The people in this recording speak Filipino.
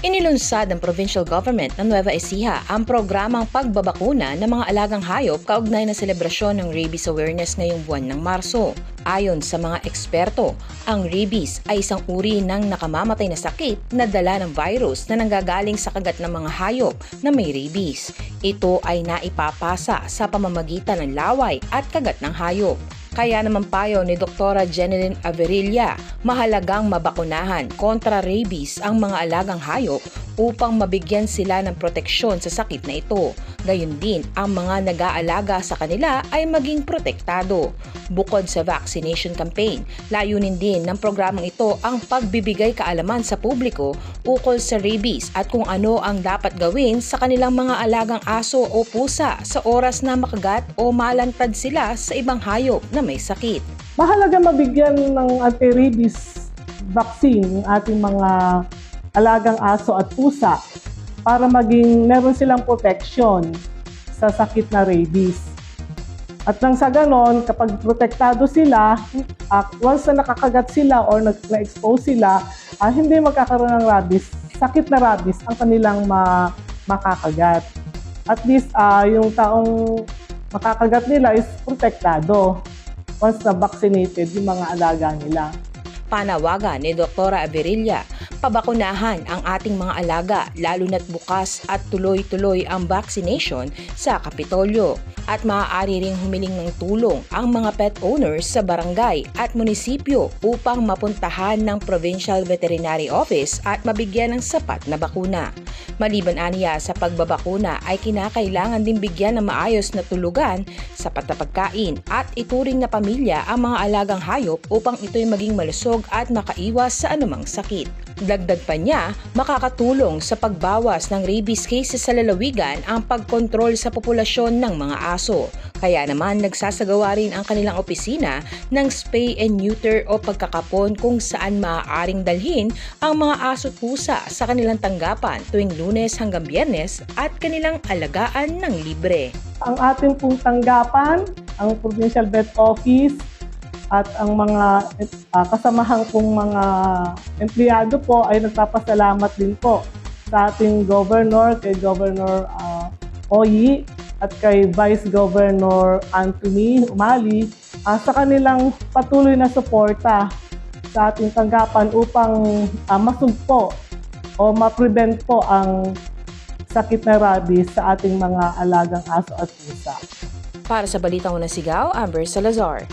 Inilunsad ng provincial government ng Nueva Ecija ang programang pagbabakuna ng mga alagang hayop kaugnay ng selebrasyon ng rabies awareness ngayong buwan ng Marso. Ayon sa mga eksperto, ang rabies ay isang uri ng nakamamatay na sakit na dala ng virus na nanggagaling sa kagat ng mga hayop na may rabies. Ito ay naipapasa sa pamamagitan ng laway at kagat ng hayop. Kaya naman payo ni Dr. Jeneline Averilla, mahalagang mabakunahan kontra rabies ang mga alagang hayop upang mabigyan sila ng proteksyon sa sakit na ito. Gayun din, ang mga nag-aalaga sa kanila ay maging protektado. Bukod sa vaccination campaign, layunin din ng programang ito ang pagbibigay kaalaman sa publiko ukol sa rabies at kung ano ang dapat gawin sa kanilang mga alagang aso o pusa sa oras na makagat o malantad sila sa ibang hayop na may sakit. Mahalaga mabigyan ng anti-rabies vaccine ang ating mga alagang aso at pusa para maging meron silang protection sa sakit na rabies. At nang sa ganon, kapag protektado sila, uh, once na nakakagat sila or na-expose sila, uh, hindi magkakaroon ng rabies, sakit na rabies ang kanilang ma makakagat. At least uh, yung taong makakagat nila is protektado once na vaccinated yung mga alaga nila. Panawagan ni Dr. Averilla, pabakunahan ang ating mga alaga lalo na't bukas at tuloy-tuloy ang vaccination sa Kapitolyo at maaari ring humiling ng tulong ang mga pet owners sa barangay at munisipyo upang mapuntahan ng Provincial Veterinary Office at mabigyan ng sapat na bakuna. Maliban aniya sa pagbabakuna ay kinakailangan din bigyan ng maayos na tulugan, sapat na pagkain at ituring na pamilya ang mga alagang hayop upang ito'y maging malusog at makaiwas sa anumang sakit. Dagdag pa niya, makakatulong sa pagbawas ng rabies cases sa lalawigan ang pagkontrol sa populasyon ng mga aso. Kaya naman nagsasagawa rin ang kanilang opisina ng spay and neuter o pagkakapon kung saan maaaring dalhin ang mga aso at pusa sa kanilang tanggapan tuwing lunes hanggang biyernes at kanilang alagaan ng libre. Ang ating pong tanggapan, ang Provincial Vet Office, at ang mga uh, kasamahan kong mga empleyado po ay nagpapasalamat din po sa ating governor, kay Governor uh, Oyi at kay Vice Governor Anthony Umali uh, sa kanilang patuloy na suporta sa ating tanggapan upang uh, masugpo o ma-prevent po ang sakit na rabies sa ating mga alagang aso at pusa. Para sa Balitang Unang Sigaw, Amber Salazar.